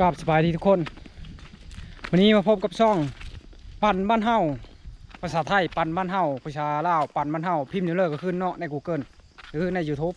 กราบสบายดีทุกคน วันนี้มาพบกับช่อง ปั่นบ้านเฮาภาษาไทยปั่นบ้านเฮาภาษาลาวปั่นบ้านเฮาพิมพ์เดี๋ยวเลิกก็ขึ้นเนาะใน Google หรือใน YouTube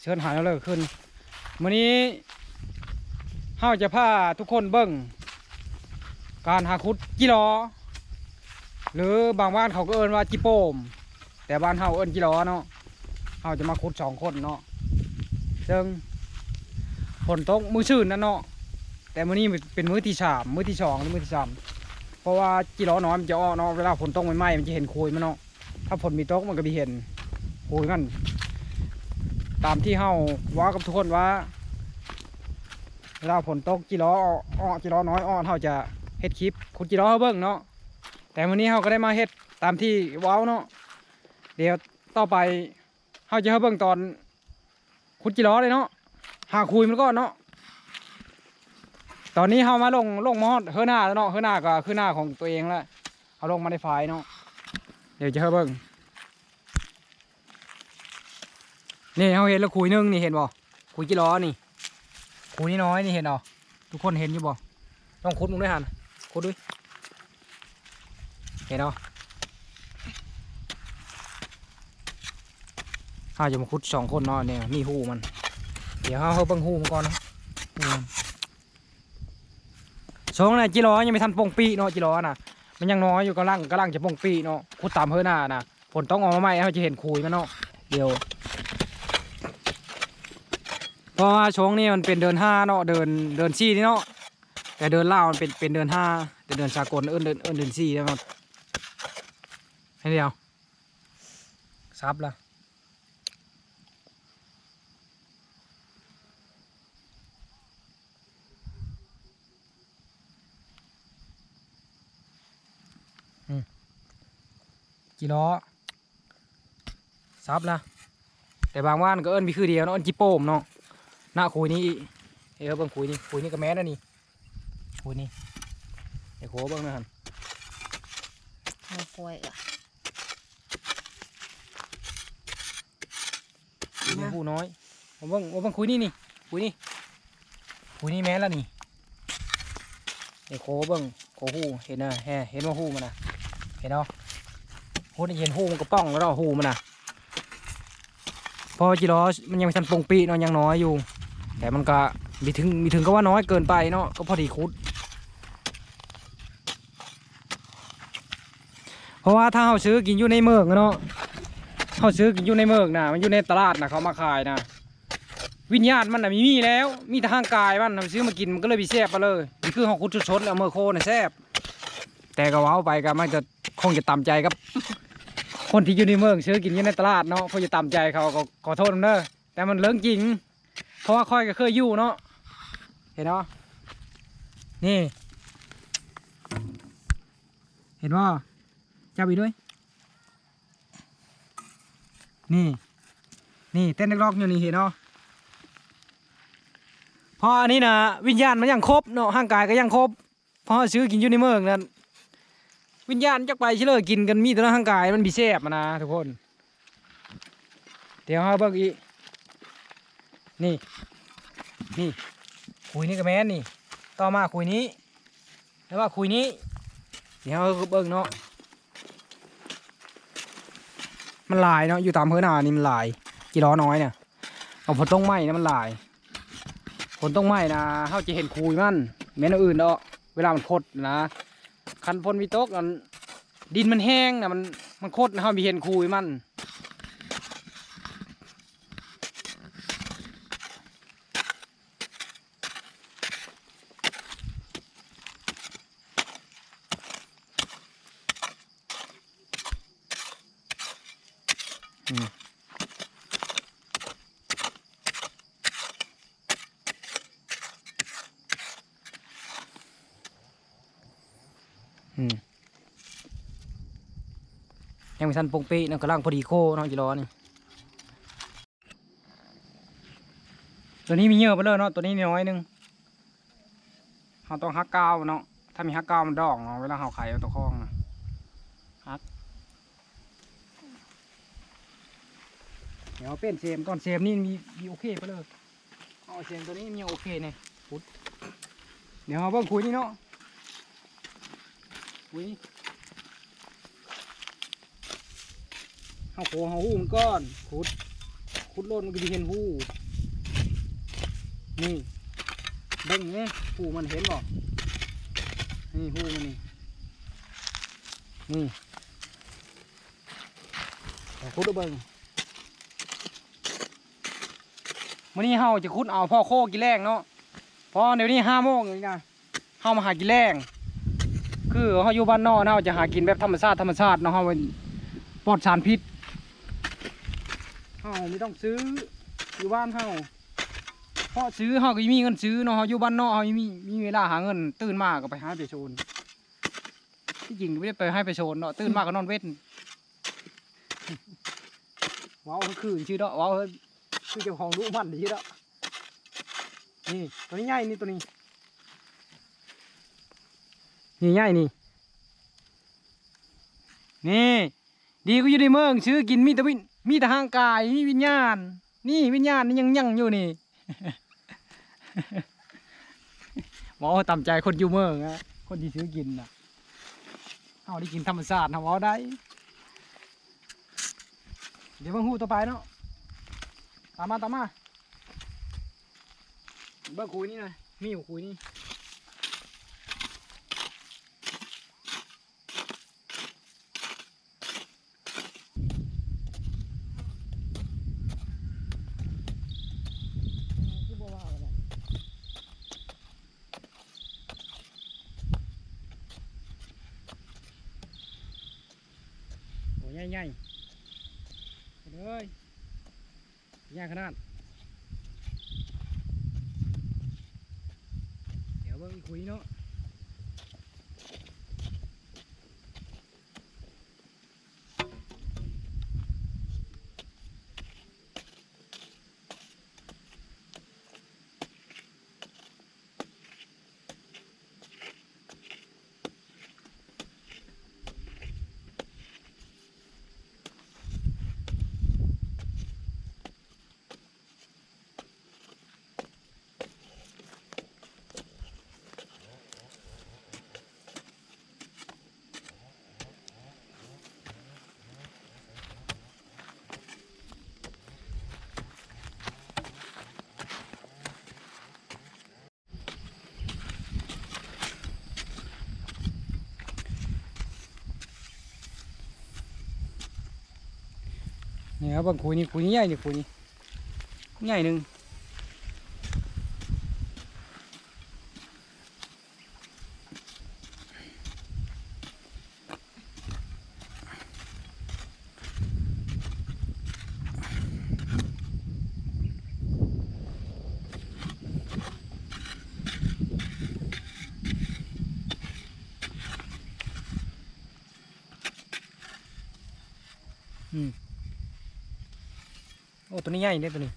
เชิญหาเดี๋ยวเลิกก็ขึ้นวันนี้เฮาจะพาทุกคนเบิ่งการหาคุดกิโลหรือบางบ้านเขาก็เอิ้นว่าจิโปม แต่บ้านเฮาเอิ้นกิโลเนาะเฮาจะมาคุดสองคนเนาะซึ่ง ฝนตกมือชื่นนั่นเนาะแต่มื้อนี้เป็นมื้อที่สามมื้อที่สองหรือมื้อที่สามเพราะว่าจีร้อน้อยมันจะอ้อเนาะเวลาฝนตกใหม่ๆมันจะเห็นโคยมันเนาะถ้าฝนมีตกมันก็มีเห็นโคยกันตามที่เฮาว่ากับทุกคนว่าเวลาฝนตกจีร้ออ้อจีร้อน้อยอ้อเฮาจะเฮ็ดคลิปคุณจีร้อเฮาเบิ่งเนาะแต่มื้อนี้เฮาก็ได้มาเฮ็ดตามที่ว้าเนาะเดี๋ยวต่อไปเฮาจะเฮาเบิ่งตอนคุณจีร้อเลยเนาะ หาคุยมันก็เนาะตอนนี้เฮามาลงลงมอดเฮือหน้าแล้วเนาะเฮือหน้าก็คือหน้าของตัวเองแล้วเอาลงมาในไฟล์เนาะเดี๋ยวจะเฮาเบิ่งนี่เฮาเห็นแล้วคุยนึงนี่เห็นบ่คุยกี่ล้อนี่คุยนี่น้อยนี่เห็นบ่ทุกคนเห็นอยู่บ่ต้องคุดมึงด้วยหันคุดด้วยเห็นบ่เฮาจะมาคุดสองคนเนาะเนี่ยมีหูมัน เดี๋ยวเขาเบิ่งหูมก่อนนะอืมสองน่ะจิล้อยังไม่ทันปงปีเนาะจิล้อน่ะมันยังน้อยอยู่กำลังกำลังจะปงปีเนาะขุดตามเพื่อหน้าน่ะผลต้องออกมาใหม่เขาจะเห็นคุยมันเนาะเดี๋ยวเพราะว่าช่วงนี้มันเป็นเดินห้าเนาะเดินเดินซี่นี่เนาะแต่เดินล่ามันเป็นเป็นเดินห้าแต่เดินสากลเอิ้นเดินเอิ้นเดินซี่แล้วมันให้เดียวซับละ กี่ล้อซับละแต่บางว่านก็เอิ้นมีคือเดียวเนาะเอิ้นจิโป้มเนาะหน้าคุยนี่เอ้ยเบิ่งคุยนี่คุยนี่ก็แม่นนะนี่คุยนี่เดี๋ยวโคเบิ่งหนะฮันหัวกล้วยอะคุยนี่ผู้น้อยผมเบิ่งผมเบิ่งคุยนี่นี่คุยนี่คุยนี่แม่นละนี่เดี๋ยวโคเบิ่งโคหูเห็นนะแฮเห็นว่าหูมันนะเห็นเนาะ โคนี่เห็นหูมันก็ป้องแล้วเนาหูมันนะเพอจีล้อมันยังไม่ทันปงปีเนาะยังน้อยอยู่ แต่มันก็มีถึงมีถึงก็ว่าน้อยเกินไปเนาะก็พอดีคุด เพราะว่าถ้าเขาซื้อกินอยู่ในเมืองอะเนาะเขาซื้อกินอยู่ในเมืองนะมันอยู่ในตลาดนะเขามาขายนะวิญญาณมันนะมีมีแล้ว มีทางกายมันซื้อมากินมันก็เลยมีแซ่บไปเลยนี่คือเขาคุดชดๆแล้วเมื่อโคน่ะแซ่บแต่ก็ว้าไปก็มันจะคงจะต่ำใจกับ คนที่อยู่ในเมืองซื้อกินอยู่ในตลาดเนาะคงจะต่ำใจเขาก็ขอโทษนำเด้อแต่มันเรื่องจริง เพราะว่าค่อยก็เคยอยู่เนาะเห็นเนาะนี่ เห็นว่าจับอีกด้วย นี่ นี่เต้นนักร้องอยู่นี่เห็นเนาะพราะอันนี้นะวิญญาณมันยังครบเนาะร่างกายก็ยังครบพราะซื้อกินอยู่ในเมืองนั้น วิญญาณจักไปเชื่อกินกันมีแต่ร่างกายมันบีแซ่บมานะทุกคน เดี๋ยวเราเบิ่งอีนี่นี่คุยนี่กับแม่นนี่ ต่อมาคุยนี้ แล้วว่าคุยนี้เดี๋ยวเราเบิ่งเนาะมันลายเนาะอยู่ตามเพื่อหนานี่มันลายกี่ล้อน้อยเนี่ยเอาผลต้องไหม้นะมันลายผลต้องไหม้นะเขาจะเห็นคุยมันแม่นอนอื่นเนาะเวลามันคดนะ คันพลมีตกมันดินมันแห้งนะมันมันโคดนะเขามีเห็นคุยมันอืม ยังไม่ทันปงปีนะกำลังพอดีโคเน้องจีรอนี่ตัวนี้มีเยอะไปเลยเนาะตัวนี้น้อยหนึงเราต้องฮักกาวเนาะถ้ามีฮักกาวมันดองเนาะเวลาเราไข่เอาตัวคล้องนะฮักเดี๋ยวเป็นเซมก่อนเซมนี่มีมีโอเคไปเลยเอาเซมตัวนี้มีโอเคเนี่ยพุดเดี๋ยวเอาเบิ่งคุยนี่เนาะคุย เฮาโคเฮาหูมันก้อนขุดขุดโลดมันก็สิเห็นหูนี่เบิ่งนี่หูมันเห็นบ่นี่หูมันนี่นี่ขุดเอาเบิ่งมื้อนี้เฮาจะขุดเอาพ่อโคกินแรงเนาะเพราะเดี๋ยวนี้ห้าโมงเลยนะเฮามาหากินแรงคือเฮาอยู่บ้านนอกเฮาจะหากินแบบธรรมชาติธรรมชาติเนาะเฮาเป็นปลอดสารพิษ เฮาไม่ต้องซื้ออยู่บ้านเฮาเพราะซื้อเฮาก็มีเงินซื้อเนาะอยู่บ้านนอกเฮามีมีเวลาหาเงิน ตื่นมาก็ไปหาไปโชนที่จริงไม่ได้ไปให้ไปโชนเนาะตื่นมาก็นอนเว้นว้าวคือชื่อเนาะว้าวคือเจ้าของรู้มันดีเนาะนี่ตัวนี้ใหญ่นี่ตัวนี้นี่ใหญ่นี่นี่ ดีก็อยู่ในเมืองชื่อกินมีต่วิญ มีแต่ห่างกายมีวิญญาณ นี่วิญญาณนี่ยังยังอยู่นี่หมอตามใจคนอยู่เมืองอะคนที่ซื้อกินนะเอาได้กินธรรมชาติทำเอาได้ เดี๋ยวเบิ่งหูต่อไปเนาะตามมาตามมาเบิ่งคุยนี่หน่อยมีอยู่คุยนี่ ใหญ่ๆไปเลยใหญ่ขนาดเดี๋ยวเบิ่งอีกคุยเนาะ ครับบางคุยนี่คุยนี่ใหญ่นี่คุยนี่ใหญ่หนึ่ง ตัวนี้ใหญ่เนี่ยตัวนี้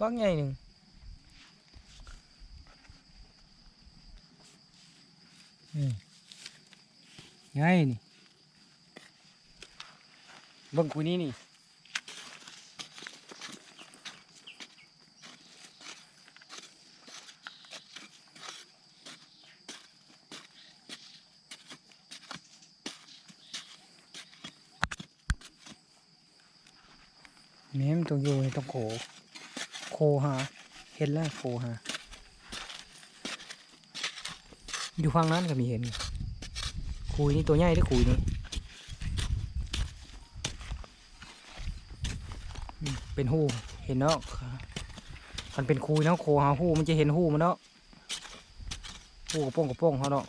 บักใหญ่หนึ่งนี่ใหญ่นี่บังคุนี่นี่ แม่มนต้องอยู่ในต้องโขโคหาเห็นแล้วโคหาอยู่ฝั่งนั้นก็มีเห็น คุยนี่ตัวใหญ่ได้อคุยนี่เป็นหูเห็นเนาะมันเป็นคุยเนาะโคหาหูมันจะเห็นหูมันเนาะหูกระโป้งกระโป้งเขาเนาะ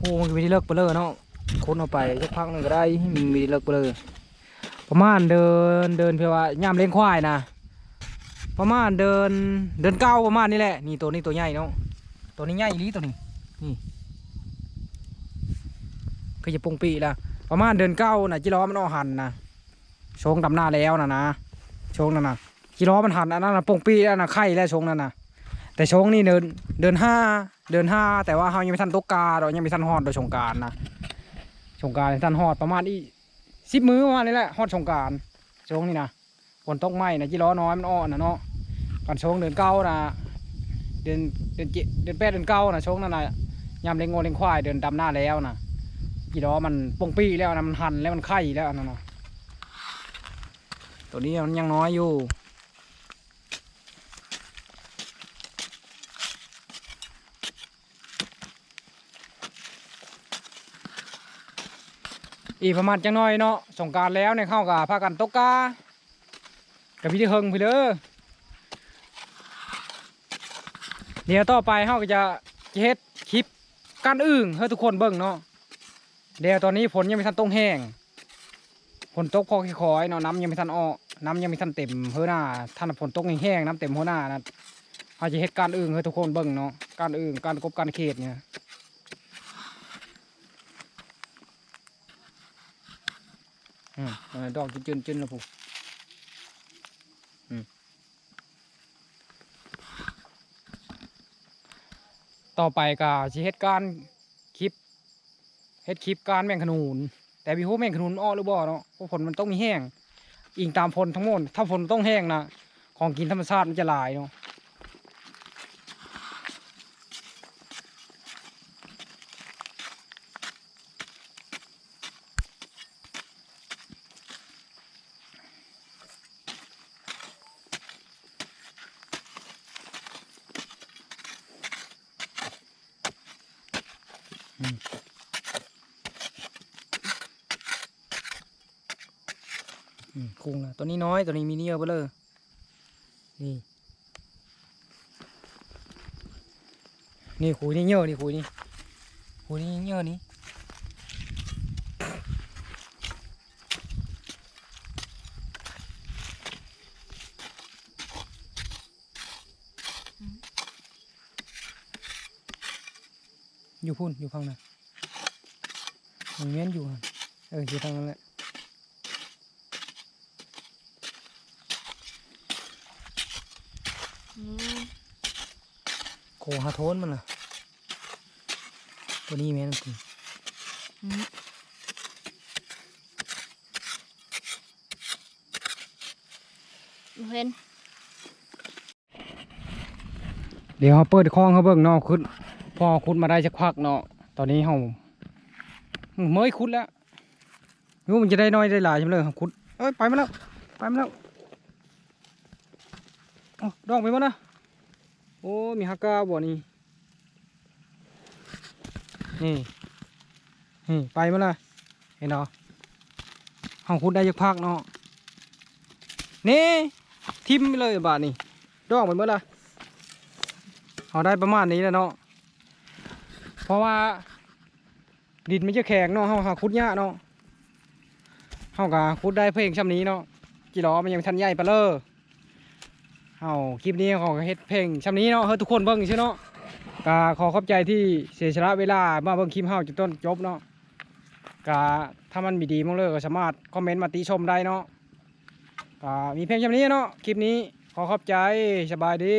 หูมันก็ไม่ได้เลิกไปเลยเนาะ คนเอาไปสักพักหนึ่งก็ได้มันไม่ได้เลิกไปเลยประมาณเดินเดินเพื่อว่าย่ามเลี้ยงควายนะประมาณเดินเดินเก้าประมาณนี้แหละนี่ตัวนี้ตัวใหญ่เนาะตัวนี้ใหญ่อีลีตัวนี้นี่ก็จะปงปีละประมาณเดินเก้านะจิล้อมันออกหันนะโชงดำหน้าแล้วนะนะโชงนั่นนะจิล้อมันหันอันนั้นนะปงปีแล้วนะไข่แล้วโชงนั่นนะแต่โชงนี่เดินเดินห้าเดินห้าแต่ว่าเขายังไม่ทันตกกาเรายังไม่ทันฮอดโดยสงการนะ สงกรารทันฮอดประมาณอีสิบมือประมาณนี้แหละฮอดสงการช่วงนี้นะฝนตกไหมนะจีล้อน้อยมันอ่อนนะเนาะกันช่วงเดือนเก้านะเดือนเดือนเจ็ดเดือนแปดเดือนเก้านะช่วงนั้นนะยามเลี้ยงงูเลี้ยงควายเดือนดำหน้าแล้วนะกี่ดอมันปงปี้แล้วนะมันหันแล้วมันไข่แล้วนั่นนะตัวนี้มันยังน้อยอยู่ อีประมาณจังน้อยเนาะสงการแล้วเนี่ยเข้ากับพากันตกกากับพี่ที่เฮงพี่เด้อเดี๋ยวต่อไปเฮาก็จะเฮ็ดคลิปการอึ่งให้ทุกคนเบิ่งเนาะเดี๋ยวตอนนี้ฝนยังไม่ทันต้องแห้งฝนตกพอคอยเนาะน้ำยังไม่ทันออกน้ำยังไม่ทันเต็มเฮือหน้าท่านฝนตกแห้งน้ำเต็มหัวหน้านะเฮาจะเฮ็ดการอึ่งให้ทุกคนเบิ่งเนาะการอึ่งการกบการเขตเนี่ย อืมเอา ดอกจืนๆๆนะผมอืมต่อไปก็สิเฮ็ดการคลิปเฮ็ดคลิปการแมงขนูน แต่พี่ฮู้แมงขนูนอ้อหรือบ่เนาะเพราะฝนมันต้องมีแห้งอิงตามฝนทั้งหมดถ้าฝนต้องแห้งนะของกินธรรมชาติมันจะลายเนาะ คุงนะตัวนี้น้อย ตัวนี้มีนี่เยอะไปเลยนี่นี่คุยนี่เยอะนี่คุยนี่คุยนี่เยอะนี่อยู่พุ่นอยู่ข้างในมันเมียนอยู่หั่นเอออยู่ทางนั้นแหละ อืม โคฮาโทนมันล่ะตัวนี้แม่นคุณอืมเห็นเดี๋ยวเขาเปิดคลองเขาเบิ่งเนาะคุดพอคุดมาได้สักพักเนาะตอนนี้เขาเมื่อยคุดแล้วรู้มันจะได้น้อยได้หลายใช่ไหมเลยคุดเอ้ยไปมาแล้วไปมาแล้วเอาดองไปมานะ โอ้ มีฮักกาบ่นี่นี่นี่ไปมาเลยเห็นเนาะเขาคุดได้สักพักเนาะนี่ทิมไปเลยบาทนี่ดองไปเมื่อไรเอาได้ประมาณนี้แล้วเนาะเพราะว่าดินไมันจะแข็งเนาะเฮาหาคุดยากเนาะเฮากะคุดได้เพลงช่ำนี้เนาะกี่ล้อมันยังทันใหญ่ปะเลย เอาคลิปนี้ของเฮ็ดเพลงช่ำนี้เนาะเฮ้ยทุกคนเบิ้งใช่เนาะกาขอขอบใจที่เสียสละเวลามาเบิ้งคลิปเฮาจนต้นจบเนาะกาถ้ามันมีดีมั่งเลยก็สามารถคอมเมนต์มาติชมได้เนาะกามีเพลงช่ำนี้เนาะคลิปนี้ขอขอบใจสบายดี